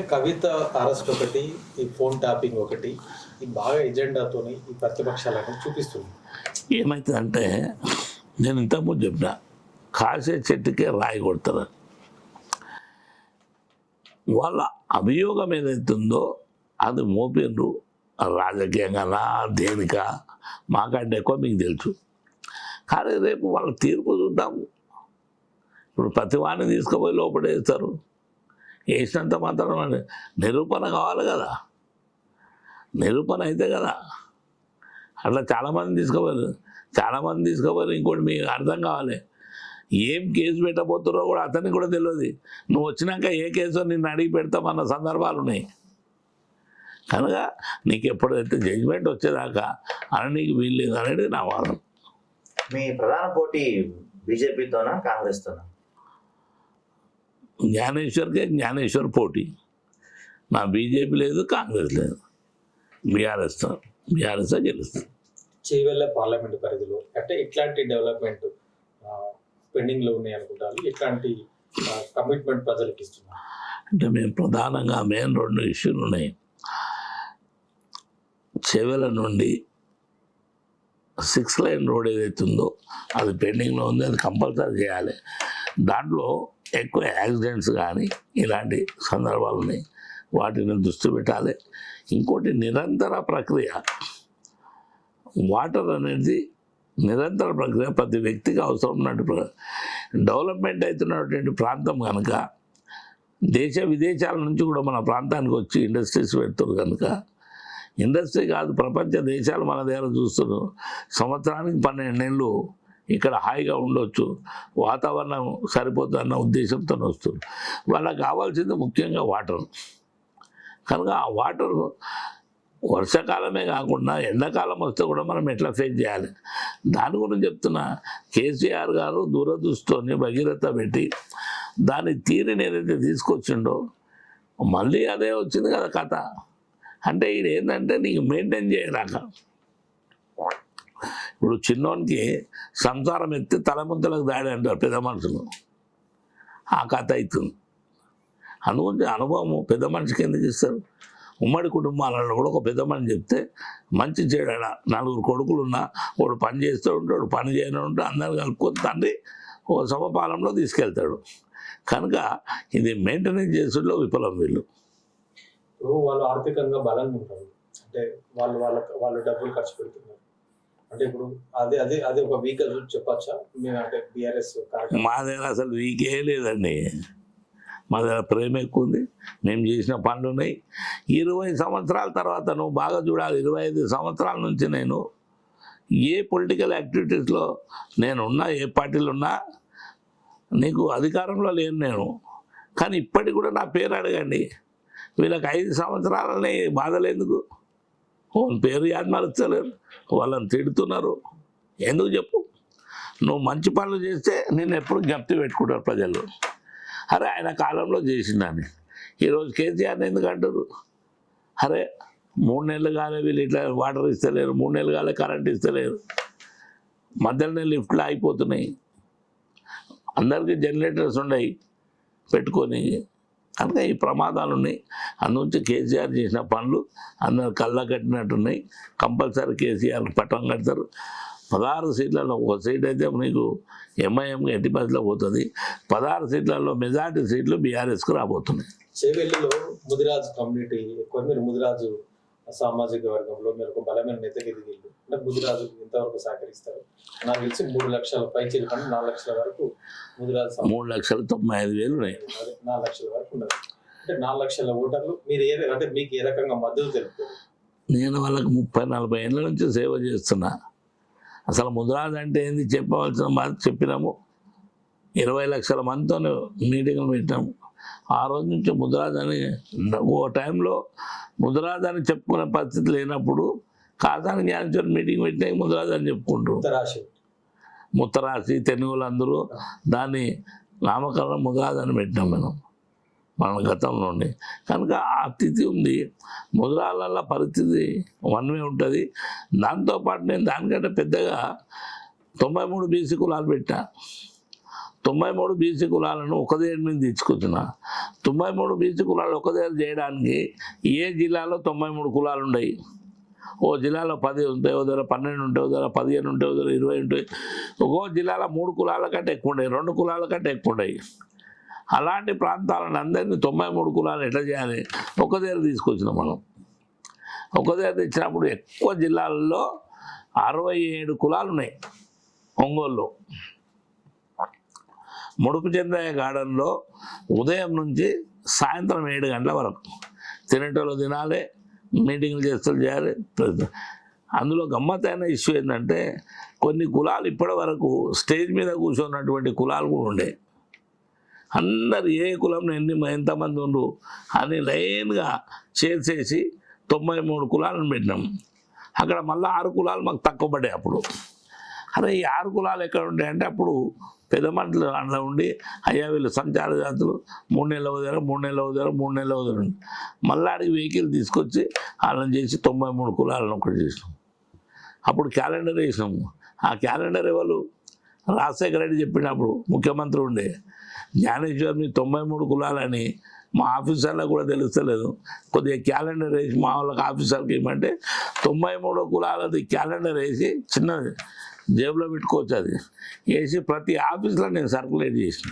అంటే కవిత అరెస్ట్ ఒకటి ఈ ఫోన్ ట్యాపింగ్ ఒకటి ఈ బాగా ఎజెండాతోని ఈ ప్రతిపక్షాలను చూపిస్తుంది. ఏమవుతుందంటే నేను ఇంతకుముందు చెప్పిన కాసే చెట్టుకే రాయి కొడతారు. వాళ్ళ అభియోగం ఏదైతుందో అది మోపిండ్రు రాజకీయంగా దేనిక మాకంటే ఎక్కువ మీకు తెలుసు. కానీ రేపు వాళ్ళ తీర్పు చూద్దాము ఇప్పుడు ప్రతి వాడిని తీసుకుపోయి లోపడేస్తారు వేసినంత మాత్రం నిరూపణ కావాలి కదా. నిరూపణ అయితే కదా. అట్లా చాలామంది తీసుకోవాలి చాలామంది తీసుకోవాలి ఇంకోటి మీకు అర్థం కావాలి. ఏం కేసు పెట్టబోతున్నారో కూడా అతనికి కూడా తెలియదు. నువ్వు వచ్చినాక ఏ కేసు నిన్ను అడిగి పెడతామన్న సందర్భాలు ఉన్నాయి. కనుక నీకు ఎప్పుడైతే జడ్జిమెంట్ వచ్చేదాకా అని నీకు వీల్లేదు అనేది నా వాదన. మీ ప్రధాన పోటీ బీజేపీతోనా కాంగ్రెస్తోనా? జ్ఞానేశ్వర్కే జ్ఞానేశ్వర్ పోటీ. నా బీజేపీ లేదు కాంగ్రెస్ లేదు. బీఆర్ఎస్ బీఆర్ఎస్ గెలుస్తుంది. చేవెళ్ళ పార్లమెంట్ పరిధిలో అంటే ఇట్లాంటి డెవలప్మెంట్ పెండింగ్లో ఉన్నాయి అనుకుంటారు. ఇట్లాంటి కమిట్మెంట్ ప్రజలకు ఇస్తున్నారు. అంటే మేము ప్రధానంగా మెయిన్ రెండు ఇష్యూలు ఉన్నాయి. చెవెల నుండి సిక్స్ లైన్ రోడ్ ఏదైతే ఉందో అది పెండింగ్లో ఉంది అది కంపల్సరీ చేయాలి. దాంట్లో ఎక్కువ యాక్సిడెంట్స్ కానీ ఇలాంటి సందర్భాలని వాటిని దృష్టి పెట్టాలి. ఇంకోటి నిరంతర ప్రక్రియ. వాటర్ అనేది నిరంతర ప్రక్రియ. ప్రతి వ్యక్తికి అవసరం ఉన్నట్టు డెవలప్మెంట్ అవుతున్నటువంటి ప్రాంతం కనుక దేశ విదేశాల నుంచి కూడా మన ప్రాంతానికి వచ్చి ఇండస్ట్రీస్ పెడుతున్నారు కనుక ఇండస్ట్రీ కాదు ప్రపంచ దేశాలు మన దగ్గర చూస్తున్నారు. సంవత్సరానికి పన్నెండు నెలలు ఇక్కడ హాయిగా ఉండొచ్చు. వాతావరణం సరిపోతుందన్న ఉద్దేశంతో వస్తుంది. వాళ్ళకి కావాల్సింది ముఖ్యంగా వాటర్. కనుక ఆ వాటర్ వర్షాకాలమే కాకుండా ఎండాకాలం వస్తే కూడా మనం ఎట్లా ఫేస్ చేయాలి? దాని గురించి చెప్తున్నా. కేసీఆర్ గారు దూరదృష్టితోని భగీరథ పెట్టి దాని తీరుని ఏదైతే తీసుకొచ్చిండో మళ్ళీ అదే వచ్చింది కదా కథ. అంటే ఇది ఏంటంటే నీకు మెయింటైన్ చేయరాక. ఇప్పుడు చిన్నోనికి సంసారం ఎత్తి తలముంతలకు దాడి అంటారు పెద్ద మనుషులు. ఆ కథ అవుతుంది అనుకుంటే అనుభవము పెద్ద మనిషికి ఎందుకు ఇస్తారు? ఉమ్మడి కుటుంబాలలో కూడా ఒక పెద్ద మనిషి చెప్తే మంచి చేయడా నలుగురు కొడుకులు ఉన్నా వాడు పని చేస్తూ ఉంటాడు పని చేయను ఉంటే అందరు కలుపుకొని తండ్రి ఓ సమపాలంలో తీసుకెళ్తాడు. కనుక ఇది మెయింటెనెన్స్ చేసులో విఫలం వీళ్ళు. వాళ్ళు ఆర్థికంగా బలంగా ఉంటారు. అంటే వాళ్ళు వాళ్ళ వాళ్ళు డబ్బులు ఖర్చు పెడుతున్నారు. అంటే ఇప్పుడు అదే అదే అదే ఒక వీకల్ చెప్పచ్చా? మేము అంటే బీఆర్ఎస్ మా దగ్గర అసలు వీకే లేదండి. మా దగ్గర ప్రేమ ఎక్కువ ఉంది. మేము చేసిన పనులు ఉన్నాయి. ఇరవై సంవత్సరాల తర్వాత నువ్వు బాగా చూడాలి. ఇరవై ఐదు సంవత్సరాల నుంచి నేను ఏ పొలిటికల్ యాక్టివిటీస్లో నేను ఉన్నా ఏ పార్టీలు ఉన్నా నీకు అధికారంలో లేను నేను. కానీ ఇప్పటికి కూడా నా పేరు అడగండి. వీళ్ళకి ఐదు సంవత్సరాలని బాధలు ఎందుకు? వాళ్ళ పేరు యాడ్ మరుస్తలేరు వాళ్ళని తిడుతున్నారు. ఎందుకు చెప్పు? నువ్వు మంచి పనులు చేస్తే నేను ఎప్పుడు జ్ఞప్తి పెట్టుకుంటారు ప్రజలు. అరే ఆయన కాలంలో చేసిందని ఈరోజు కేసీఆర్ని ఎందుకు అంటారు అరే మూడు నెలలు కాలే వీళ్ళు ఇట్లా వాటర్ ఇస్తలేరు మూడు నెలలు కాలే కరెంట్ ఇస్తలేరు. మధ్యలోనే లిఫ్ట్లు అయిపోతున్నాయి అందరికీ జనరేటర్స్ ఉన్నాయి పెట్టుకొని. కనుక ఈ ప్రమాదాలు ఉన్నాయి అందుంచి కేసీఆర్ చేసిన పనులు అందరు కళ్ళ కట్టినట్టున్నాయి. కంపల్సరీ కేసీఆర్ పట్టం కడతారు. పదహారు సీట్లలో ఒక సీట్ అయితే నీకు ఎంఐఎం ఎట్టి పరిస్థితిలో పోతుంది. పదహారు సీట్లలో మెజార్టీ సీట్లు బీఆర్ఎస్కు రాబోతున్నాయి. చేవెళ్ళిలో ముదిరాజు కమ్యూనిటీ ఎక్కువ మీరు ముదిరాజు సామాజిక వర్గంలో మీరు ఒక బలమైన నేతకి ఎదిగిళ్ళు అంటే ముదిరాజు ఎంతవరకు సహకరిస్తారు. నాకు తెలిసి మూడు లక్షల పై చిలుకంటే నాలుగు లక్షల వరకు ముదిరాజు మూడు లక్షల తొంభై ఐదు వేలు నాలుగు లక్షల వరకు ఉన్నది. అంటే నాలుగు లక్షల ఓటర్లు మీరు ఏ అంటే మీకు ఏ రకంగా మద్దతు తెలుపుతారు? నేను వాళ్ళకి ముప్పై నలభై ఏళ్ళ నుంచి సేవ చేస్తున్నా. అసలు ముద్రాజ్ అంటే ఏంది? చెప్పవలసిన మాట చెప్పినాము. ఇరవై లక్షల మందితో మీటింగ్లు పెట్టాము. ఆ రోజు నుంచి ముద్రాజ్ అని ఓ టైంలో ముద్రాజ్ అని చెప్పుకునే పరిస్థితి లేనప్పుడు కాసాని జ్ఞానేశ్వర్ మీటింగ్ పెట్టినా ముద్రాజ్ అని చెప్పుకుంటారు. ముత్తరాశి. తెనుగులు అందరూ దాన్ని నామకరణం ముద్రాజ్ అని పెట్టినాం మనం మన గతంలో ఉండి. కనుక ఆ స్థితి ఉంది. ముద్రాల పరిస్థితి వన్వే ఉంటుంది. దాంతోపాటు నేను దానికంటే పెద్దగా తొంభై మూడు బీసీ కులాలు పెట్టా. తొంభై మూడు బీసీ కులాలను ఒక దగ్గర నుంచి తీసుకొచ్చిన. తొంభై మూడు బీసీ కులాలు ఒక దగ్గర చేయడానికి ఏ జిల్లాలో తొంభై మూడు కులాలు ఉన్నాయి ఓ జిల్లాలో పది ఉంటాయి ఓ దగ్గర పన్నెండు ఉంటాయి ఓ దగ్గర పదిహేను ఉంటాయి ఓ దగ్గర ఇరవై ఉంటాయి ఒక్కో జిల్లాలో మూడు కులాల కంటే ఎక్కువ ఉంటాయి రెండు కులాల కంటే ఎక్కువ ఉంటాయి అలాంటి ప్రాంతాలను అందరినీ తొంభై మూడు కులాలు ఎట్లా చేయాలి? ఒక దగ్గర తీసుకొచ్చినాం మనం. ఒక దగ్గర తెచ్చినప్పుడు ఎక్కువ జిల్లాల్లో అరవై ఏడు కులాలు ఉన్నాయి ఒంగోలులో. ముడుపు చెందయ్య గార్డెన్లో ఉదయం నుంచి సాయంత్రం ఏడు గంటల వరకు తినేటోళ్ళు తినాలి మీటింగ్లు చేస్తూ చేయాలి. అందులో గమ్మత్తైన ఇష్యూ ఏంటంటే కొన్ని కులాలు ఇప్పటి వరకు స్టేజ్ మీద కూర్చున్నటువంటి కులాలు కూడా ఉండే. అందరు ఏ కులంలో ఎన్ని ఎంతమంది ఉండు అని లైన్గా చేసేసి తొంభై మూడు కులాలను పెట్టినాం. అక్కడ మళ్ళీ ఆరు కులాలు మాకు తక్కువ పడ్డాయి అప్పుడు. అరే ఈ ఆరు కులాలు ఎక్కడ ఉంటాయంటే అప్పుడు పెద్ద మంటలు అందులో ఉండి అయ్యా వీళ్ళు సంచార జాతులు మూడు నెలల వదిలేరు మూడు నెలల వదిలేరు మూడు నెలలు వదిలేరు మళ్ళాడికి వెహికల్ తీసుకొచ్చి వాళ్ళని చేసి తొంభై మూడు కులాలను ఒకటి చేసినాం. అప్పుడు క్యాలెండర్ వేసినాము ఆ క్యాలెండర్ ఎవరు? రాజశేఖర రెడ్డి చెప్పినప్పుడు ముఖ్యమంత్రి ఉండే. జ్ఞానేశ్వరిని తొంభై మూడు కులాలని మా ఆఫీసర్లకు కూడా తెలుస్తలేదు. కొద్దిగా క్యాలెండర్ వేసి మా వాళ్ళకి ఆఫీసర్కి ఏమంటే తొంభై మూడు కులాలది క్యాలెండర్ వేసి చిన్నది జేబులో పెట్టుకోవచ్చు అది. వేసి ప్రతి ఆఫీస్లో నేను సర్కులేట్ చేసిన.